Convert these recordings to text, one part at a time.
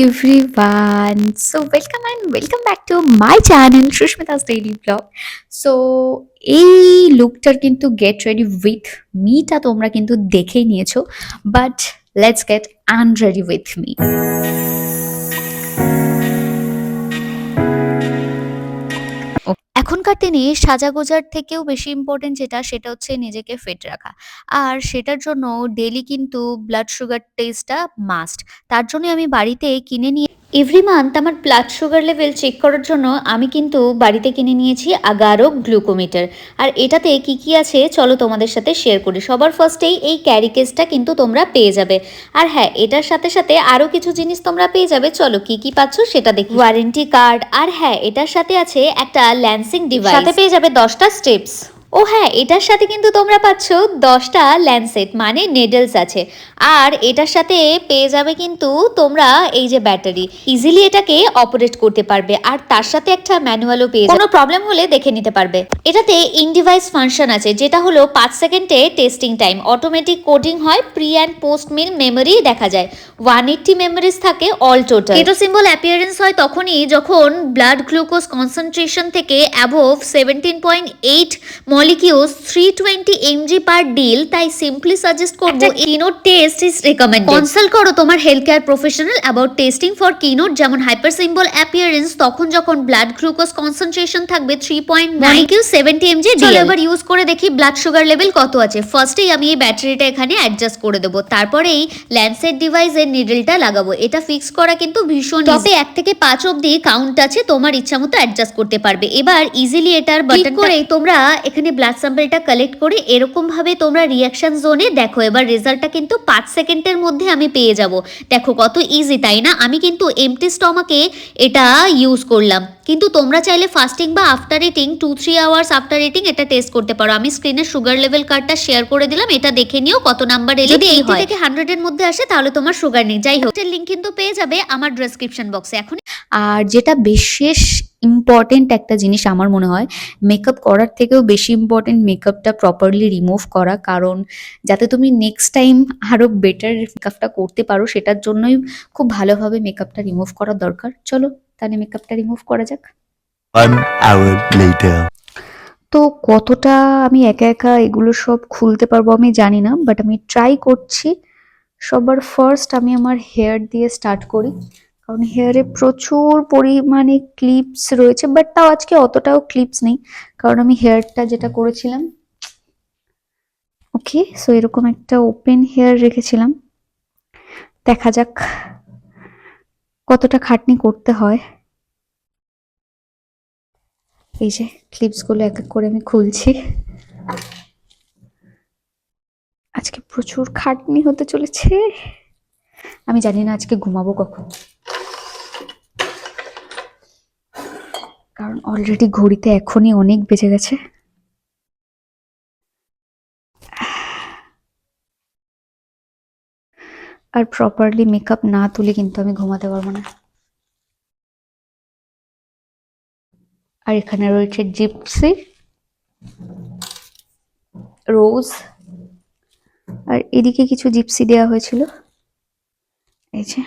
everyone. So welcome and welcome back to my channel Shushmita's Daily Vlog. So এই লুকটার কিন্তু get ready with মিটা তোমরা কিন্তু দেখেই নিয়েছো but let's get unready with me এখনকার দিনে সাজাগোজার থেকেও বেশি ইম্পর্টেন্ট যেটা, সেটা হচ্ছে নিজেকে ফিট রাখা। আর সেটার জন্য ডেলি কিন্তু ব্লাড সুগার টেস্টটা মাস্ট তার জন্য আমি বাড়িতে কিনে নিয়ে এভরি মান্থ আমার ব্লাড সুগার লেভেল চেক করার জন্য আমি কিন্তু বাড়িতে কিনে নিয়েছি আগারো গ্লুকোমিটার আর এটাতে কি কি আছে চলো তোমাদের সাথে শেয়ার করি। সবার ফার্স্টেই এই ক্যারি কেসটা কিন্তু তোমরা পেয়ে যাবে। আর হ্যাঁ এটার সাথে সাথে আরও কিছু জিনিস তোমরা পেয়ে যাবে। চলো কি কি পাচ্ছ সেটা দেখি। ওয়ারেন্টি কার্ড আর হ্যাঁ এটার সাথে আছে একটা ল্যান্সিং ডিভাইস সাথে পেয়ে যাবে দশটা স্টেপস ও হ্যাঁ এটার সাথে কিন্তু তোমরা পাচ্ছ দশটা ল্যান্ডসেট মানে নেডলস আছে। আর এটার সাথে পেয়ে যাবে কিন্তু তোমরা এই যে ব্যাটারি। ইজিলি এটাকে অপারেট করতে পারবে। আর তার সাথে একটা ম্যানুয়ালও পেয়ে কোনো প্রবলেম হলে দেখে নিতে পারবে। এটাতে ইনডিভাইস ফাংশন আছে যেটা হলো পাঁচ সেকেন্ডে টেস্টিং টাইম অটোমেটিক কোডিং হয় pre and post meal memory দেখা যায়। ওয়ান এইটটি মেমোরিজ থাকে all total keto symbol appearance হয় তখনই যখন ব্লাড গ্লুকোজ কনসেন্ট্রেশন থেকে above seventeen point eight molecules three twenty mg per dl তাই সিম্পলি সাজেস্ট করব কিনোট টেস্ট ইজ রেকমেন্ড কনসাল্ট করো তোমার health care professional about testing for keynote যেমন হাইপার সিম্বল অ্যাপিয়ারেন্স তখন যখন ব্লাড গ্লুকোজ কনসেন্ট্রেশন থাকবে three point molecule seventy mg dl এবার ইউজ করে দেখি ব্লাড সুগার লেভেল কত আছে। ফার্স্টেই আমি এই ব্যাটারিটা এখানে অ্যাডজাস্ট করে দেবো তারপরেই ল্যান্সেট ডিভাইসের নিডলটা লাগাবো। এটা ফিক্স করা কিন্তু ভীষণ টপে এক থেকে পাঁচ অব্দি কাউন্ট আছে তোমার ইচ্ছা মতো অ্যাডজাস্ট করতে পারবে। এবার ইজিলি এটার বাটন করে তোমরা এখানে ব্লাড স্যাম্পলটা কালেক্ট করে এরকম ভাবে তোমরা রিয়াকশন জোনে দেখো। এবার রেজাল্টটা কিন্তু পাঁচ সেকেন্ডের মধ্যে আমি পেয়ে যাব। দেখো কত ইজি তাই না? আমি কিন্তু এমটি স্টমাকে এটা ইউজ করলাম। কিন্তু তোমরা চাইলে ফাস্টিং বা after eating two three hours after eating এটা টেস্ট করতে পারো। আমি স্ক্রিনে সুগার লেভেল কার্ডটা শেয়ার করে দিলাম। এটা দেখে নিও কত নাম্বার এলে। যদি এইটি থেকে হান্ড্রেডের মধ্যে আসে তাহলে তোমার সুগার নেই। যাই হোক লিঙ্ক কিন্তু পেয়ে যাবে আমার ডেসক্রিপশন বক্সে এখন আর যেটা বিশেষ ইম্পর্টেন্ট একটা জিনিস আমার মনে হয় মেকআপ করার থেকেও বেশি ইম্পর্টেন্ট মেকআপটা প্রপারলি রিমুভ করা। কারণ যাতে তুমি নেক্সট টাইম আরও বেটার মেকআপটা করতে পারো সেটার জন্যই খুব ভালোভাবে মেকআপটা রিমুভ করা দরকার। চলো তাহলে মেকআপটা রিমুভ করা যাক. তো কতটা আমি একা একা এগুলো সব খুলতে পারব আমি জানি না বাট আমি ট্রাই করছি। সবার ফার্স্ট আমি আমার হেয়ার দিয়ে স্টার্ট করি। কারণ হেয়ারে প্রচুর পরিমাণে ক্লিপস রয়েছে বাট তাও আজকে অতটাও ক্লিপস নেই, কারণ আমি হেয়ারটা যেটা করেছিলাম ওকে সো এরকম একটা ওপেন হেয়ার রেখেছিলাম, দেখা যাক কতটা খাটনি করতে হয়। এই যে ক্লিপসগুলো এক এক করে আমি খুলছি। আজকে প্রচুর খাটনি হতে চলেছে। আমি জানি না আজকে ঘুমাবো কখন। কারণ অলরেডি ঘড়িতে এখনই অনেক বেজে গেছে। আর প্রপারলি মেকআপ না তুলে কিন্তু আমি ঘুমাতে পারব না। আর এখানে রয়েছে জিপসি রোজ আর এদিকে কিছু জিপসি দেওয়া হয়েছিল। এই যে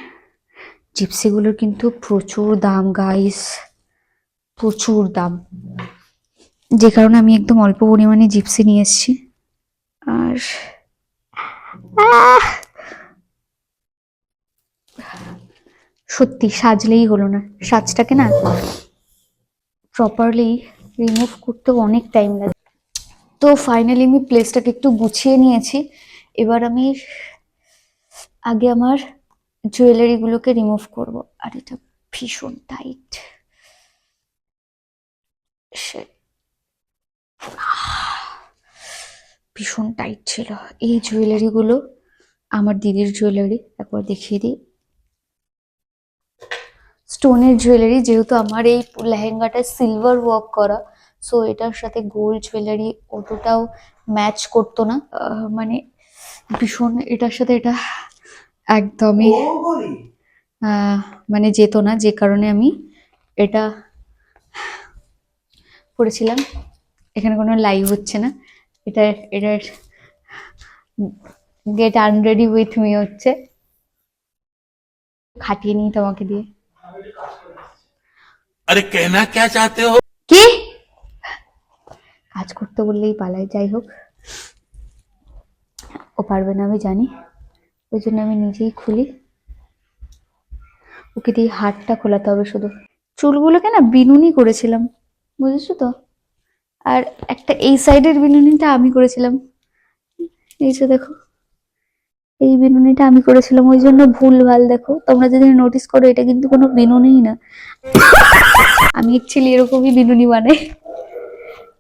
জিপসিগুলোর কিন্তু প্রচুর দাম গাইস প্রচুর দাম। যে কারণে আমি একদম অল্প পরিমাণে জিপসি নিয়ে এসেছি। আর সত্যি, সাজলেই হলো না। সাজটাকে না প্রপারলি রিমুভ করতেও অনেক টাইম লাগে। তো ফাইনালি আমি প্লেসটাকে একটু গুছিয়ে নিয়েছি। এবার আমি আগে আমার জুয়েলারিগুলোকে রিমুভ করব। আর এটা ভীষণ টাইট ভীষণ টাইট ছিল। এই জুয়েলারিগুলো আমার দিদির জুয়েলারি একবার দেখিয়ে দিই। স্টোনের জুয়েলারি যেহেতু আমার এই লেহেঙ্গাটা সিলভার ওয়ার্ক করা সো এটার সাথে গোল্ড জুয়েলারি অতটাও ম্যাচ করতো না। মানে ভীষণ এটার সাথে এটা একদমই মানে যেত না যে কারণে আমি এটা করেছিলাম। এখানে কোনো লাইভ হচ্ছে না। এটা এটার গেট আনরেডি উইথ মি হচ্ছে। খাটিয়ে নিই তোমাকে দিয়ে। আরে কেনা কে চাতে হো? কি? কাজ করতে বললেই পালাই যাই হোক। ও পারবে না আমি জানি। ওই জন্য আমি নিজেই খুলি। ওকে দিয়ে হাতটা খোলাতে হবে শুধু। চুলগুলোকে না বিনুনি করেছিলাম। বুঝেছ তো? আর একটা এই সাইডের বিনুনিটা আমি করেছিলাম। এই যে দেখো, এই বিনুনিটা আমি করেছিলাম, ওই জন্য ভুল ভালো দেখো। তোমরা যদি নোটিস করো, এটা কিন্তু কোনো বিনুনিই না। আমি অ্যাকচুয়ালি এরকমই বিনুনি বানাই।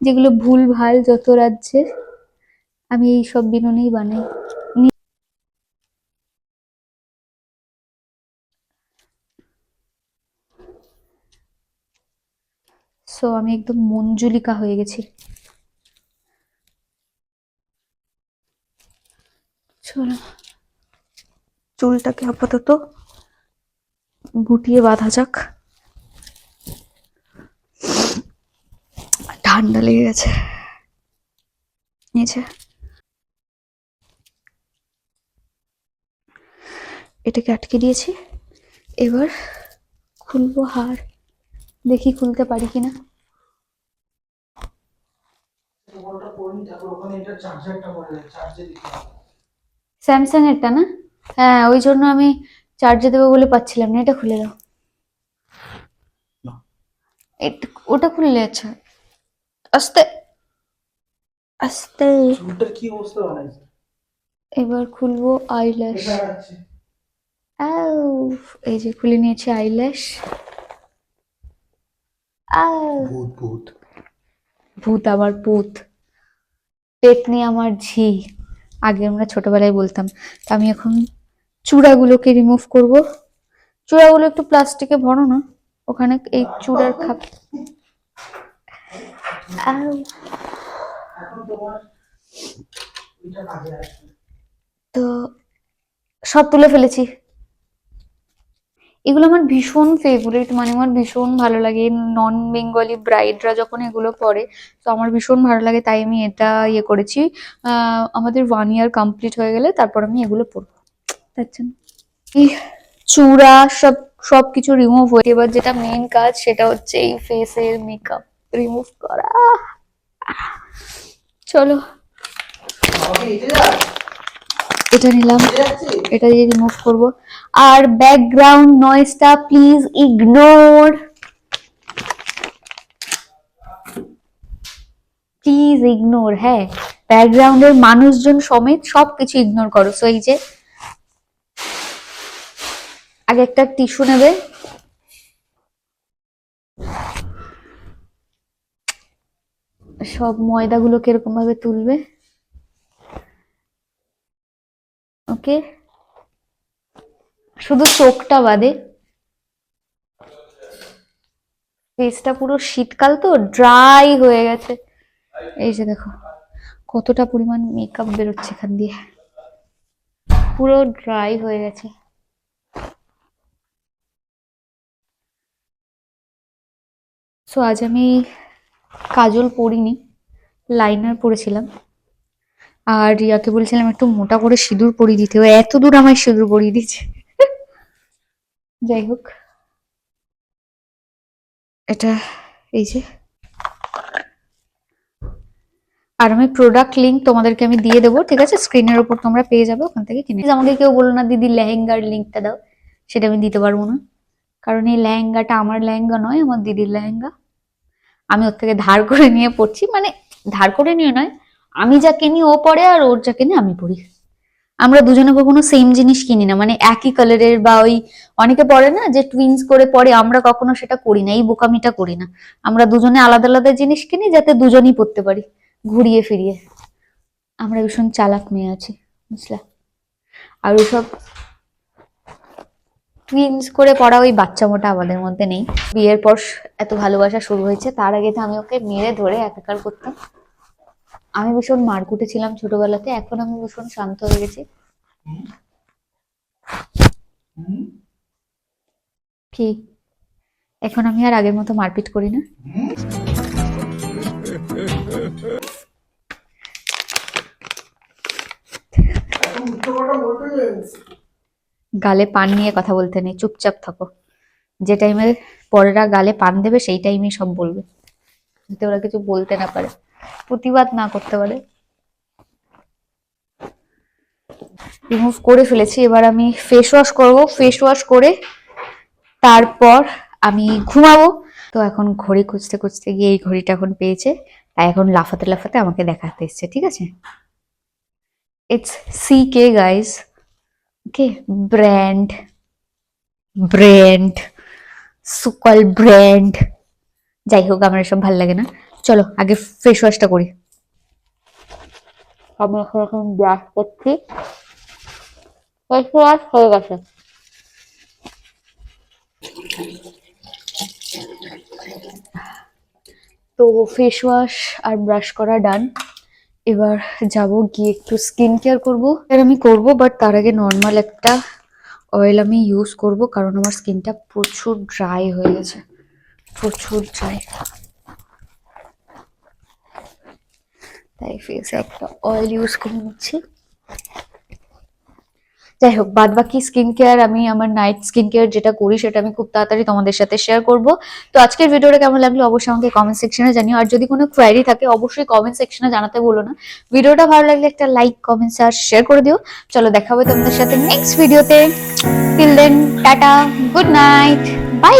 যেগুলো ভুল ভালো যত রাজ্যের, আমি এই সব বিনুনিই বানাই নি- সো আমি একদম মঞ্জুলিকা হয়ে গেছি। চলো। চুলটাকে আপাতত গুটিয়ে বাঁধা যাক। ঠান্ডা লেগে গেছে। নিচে। এটাকে আটকে দিয়েছি। এবার খুলবো হার। দেখি খুলতে পারি কিনা। বড়টা স্যামসাং এরটা না? হ্যাঁ ওই জন্য আমি চার্জে দেবো বলে পাচ্ছিলাম না এটা খুলে দাও। ওটা খুললে আচ্ছা। আস্তে আস্তে। কি অবস্থা এবার খুলবো আইল্যাশ আউ এই যে খুলে নিয়েছি আইল্যাশ আউ। ভূত ভূত আমার পুত। পেতনি আমার ঝি। আগে আমরা ছোটবেলায় বলতাম, তা আমি এখন চূড়াগুলোকে রিমুভ করব। চূড়াগুলো একটু প্লাস্টিকে ভরো না, ওখানে এই চূড়ার খাপ তো সব তুলে ফেলেছি। এগুলো আমার ভীষণ ফেভারিট মানে আমার ভীষণ ভালো লাগে। নন বেঙ্গলি ব্রাইডরা যখন এগুলো পরে, তো আমার ভীষণ ভালো লাগে, তাই আমি এটা ইয়ে করেছি। আমাদের ওয়ান ইয়ার কমপ্লিট হয়ে গেলে তারপর আমি এগুলো পরবো। এই চূড়া সব সব কিছু রিমুভ হয়ে এবার যেটা মেন কাজ, সেটা হচ্ছে এই ফেসের মেকআপ রিমুভ করা। চলো। এটা নিলাম। এটা দিয়ে রিমুভ করব। আর ব্যাকগ্রাউন্ড নয়েজটা প্লিজ ইগনোর প্লিজ ইগনোর হ্যাঁ। ব্যাকগ্রাউন্ডের মানুষজন সমেত সবকিছু ইগনোর করো। সো এই যে আগে একটা টিস্যু নেবে। সব ময়দাগুলোকে এরকম ভাবে তুলবে। ওকে শুধু চোখটা বাদে। ফেসটা পুরো শীতকাল তো ড্রাই হয়ে গেছে। এই যে দেখো, কতটা পরিমাণ মেকআপ বেরোচ্ছে এখান দিয়ে। পুরো ড্রাই হয়ে গেছে। সো আজ আমি কাজল পরিনি লাইনার পরেছিলাম আর রিয়াকে বলছিলাম, একটু মোটা করে সিঁদুর পরিয়ে দিতে ও এত দূর আমায় সিঁদুর পরিয়ে দিচ্ছে যাই হোক। এটা এই যে। আর আমি প্রোডাক্ট লিঙ্ক তোমাদেরকে আমি দিয়ে দেবো, ঠিক আছে? স্ক্রিনের ওপর তোমরা পেয়ে যাবে, ওখান থেকে কিনে। আমাকে কেউ বলো না, দিদি, লেহেঙ্গার লিঙ্কটা দাও। সেটা আমি দিতে পারব না। কারণ এই লেহেঙ্গাটা আমার লেহেঙ্গা নয়, আমার দিদির লেহেঙ্গা। আমি ওর থেকে ধার করে নিয়ে পড়ছি। মানে ধার করে নিয়ে নয় আমি যা কিনি, ও পরে আর ওর যা কিনি, আমি পরি আমরা দুজনে কখনো সেম জিনিস কিনি না। মানে একই কালারের বা ওই অনেকে পরে না যে টুইন্স করে পরে আমরা কখনো সেটা করি না, এই বোকামিটা করি না। আমরা দুজনে আলাদা আলাদা জিনিস কিনি যাতে দুজনেই পরতে পারি, ঘুরিয়ে ফিরিয়ে। আমরা ভীষণ চালাক মেয়ে আছি, বুঝলা? আর ওইসব টুইন্স করে পড়া ওই বাচ্চা মোটা আমাদের মধ্যে নেই। বিয়ের পর এত ভালোবাসা শুরু হয়েছে, তার আগে তো আমি ওকে মেরে ধরে একাকার করতাম। আমি ভীষণ মারকুটে ছিলাম ছোটবেলাতে, এখন আমি ভীষণ শান্ত হয়ে গেছি? কি এখন আমি আর আগের মতো মারপিট করি না। গালে পান নিয়ে কথা বলতে নেই, চুপচাপ থাকো। যে টাইমে পরেরা গালে পান দেবে, সেই টাইমে সব বলবে। যাতে ওরা কিছু বলতে না পারে। প্রতিবাদ না করতে পারে। রিমুভ করে ফেলেছি। এবার আমি ফেস ওয়াশ করব। ফেস ওয়াশ করে তারপর আমি ঘুমাবো। তো এখন ঘড়ি খুঁজতে খুঁজতে গিয়ে এই ঘড়িটা এখন পেয়েছে। তাই এখন লাফাতে লাফাতে আমাকে দেখাতে এসছে, ঠিক আছে? It's C K guys okay brand brand সুকল brand যাই হোক, আমার এসব ভালো লাগে না। চলো আগে ফেস ওয়াশটা করি। আমি এখন এখন ব্রাশ করছি। ফেস ওয়াশ হয়ে গেছে। তো ফেস ওয়াশ আর ব্রাশ করা ডান এবার যাব গিয়ে একটু স্কিন কেয়ার করব। আর আমি করব বাট তার আগে নর্মাল একটা অয়েল আমি ইউজ করব কারণ আমার স্কিনটা প্রচুর ড্রাই হয়ে গেছে। প্রচুর ড্রাই তাই ফেসে একটা অয়েল ইউজ করে নিচ্ছি। যাই হোক বাদ বাকি স্কিন কেয়ার আমি আমার নাইট স্কিন কেয়ার যেটা করি সেটা আমি খুব তাড়াতাড়ি তোমাদের সাথে শেয়ার করব। তো আজকের ভিডিওটা কেমন লাগল অবশ্যই আমাকে কমেন্ট সেকশনে জানিও। আর যদি কোনো কোয়ারি থাকে, অবশ্যই কমেন্ট সেকশনে জানাতে বলো না। ভিডিওটা ভালো লাগলে একটা লাইক কমেন্টস আর শেয়ার করে দিও। চলো, দেখা হবে তোমাদের সাথে নেক্সট ভিডিওতে till then tata good night bye